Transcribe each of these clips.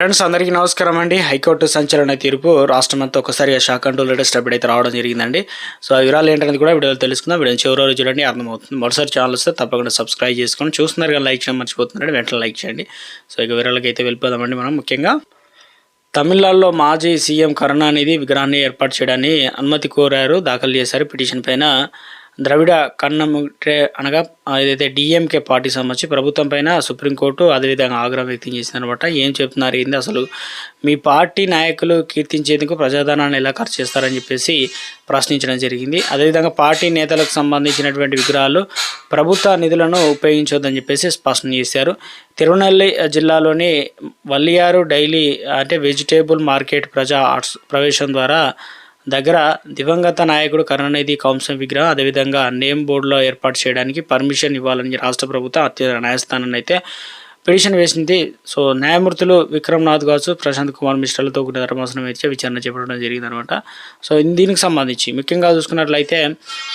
Friends అందరికీ నమస్కారం అండి. హైకోర్టు సంచలన తీర్పు రాష్ట్రమంతా ఒకసారిగా షాక్ అంటూ లేటెస్ట్ అప్డేట్ అయితే రావడం జరిగిందండి. సో ఆ వివరాలు ఏంటనేది కూడా వీడియోలో తెలుసుకుందాం. వీడియో చివరి రోజు చూడండి అర్థమవుతుంది. మరోసారి ఛానల్ వస్తే తప్పకుండా సబ్స్క్రైబ్ చేసుకొని చూస్తున్నారు కానీ లైక్ చేయడం మర్చిపోతున్నాడు వెంటనే లైక్ చేయండి. సో ఇక వివరాలకి అయితే వెళ్ళిపోదామండి మనం ముఖ్యంగా. తమిళనాడులో మాజీ సీఎం కరుణానిధి విగ్రహాన్ని ఏర్పాటు చేయడాన్ని అనుమతి కోరారు. దాఖలు చేశారు పిటిషన్ పైన. ద్రవిడ కన్నముట్రే అనగా ఏదైతే డిఎంకే పార్టీ సంబంధించి ప్రభుత్వం పైన సుప్రీంకోర్టు అదేవిధంగా ఆగ్రహం వ్యక్తం చేసింది అనమాట ఏం చెప్తున్నారు ఏంది అసలు? మీ పార్టీ నాయకులు కీర్తించేందుకు ప్రజాధనాన్ని ఎలా ఖర్చు చేస్తారని చెప్పేసి ప్రశ్నించడం జరిగింది. అదేవిధంగా పార్టీ నేతలకు సంబంధించినటువంటి విగ్రహాలు ప్రభుత్వ నిధులను ఉపయోగించొద్దని చెప్పేసి స్పష్టం చేశారు. తిరునెల్లి జిల్లాలోని వల్లియారు డైలీ అంటే వెజిటేబుల్ మార్కెట్ ప్రజా ఆర్ట్స్ ప్రవేశం ద్వారా దగ్గర దివంగత నాయకుడు కరుణానిధి కౌంసం విగ్రహం అదేవిధంగా నేమ్ బోర్డులో ఏర్పాటు చేయడానికి పర్మిషన్ ఇవ్వాలని రాష్ట్ర ప్రభుత్వం అత్యున్నత న్యాయస్థానాన్ని అయితే పిటిషన్ వేసింది. సో న్యాయమూర్తులు విక్రమ్నాథ్ కావచ్చు ప్రశాంత్ కుమార్ మిశ్రలతో కూడిన ధర్మాసనం అయితే విచారణ చేపట్టడం జరిగింది అనమాట సో దీనికి సంబంధించి ముఖ్యంగా చూసుకున్నట్లయితే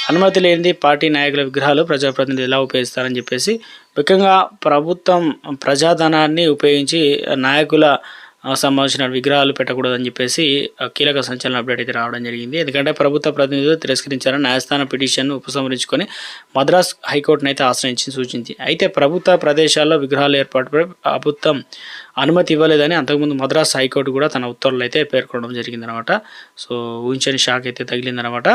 అనుమతి లేనిది పార్టీ నాయకుల విగ్రహాలు ప్రజాప్రతినిధులు ఎలా ఉపయోగిస్తారని చెప్పేసి ముఖ్యంగా ప్రభుత్వం ప్రజాధనాన్ని ఉపయోగించి నాయకుల సంబంధించిన విగ్రహాలు పెట్టకూడదని చెప్పేసి కీలక సంచలన అప్డేట్ అయితే రావడం జరిగింది. ఎందుకంటే ప్రభుత్వ ప్రతినిధులు తిరస్కరించారని న్యాయస్థానం పిటిషన్ను ఉపసంహరించుకొని మద్రాస్ హైకోర్టును అయితే ఆశ్రయించి సూచించి అయితే ప్రభుత్వ ప్రదేశాల్లో విగ్రహాలు ఏర్పాటుపై ప్రభుత్వం అనుమతి ఇవ్వలేదని అంతకుముందు మద్రాస్ హైకోర్టు కూడా తన ఉత్తర్వులు అయితే పేర్కొనడం జరిగిందనమాట. సో ఊహించని షాక్ అయితే తగిలిందనమాట.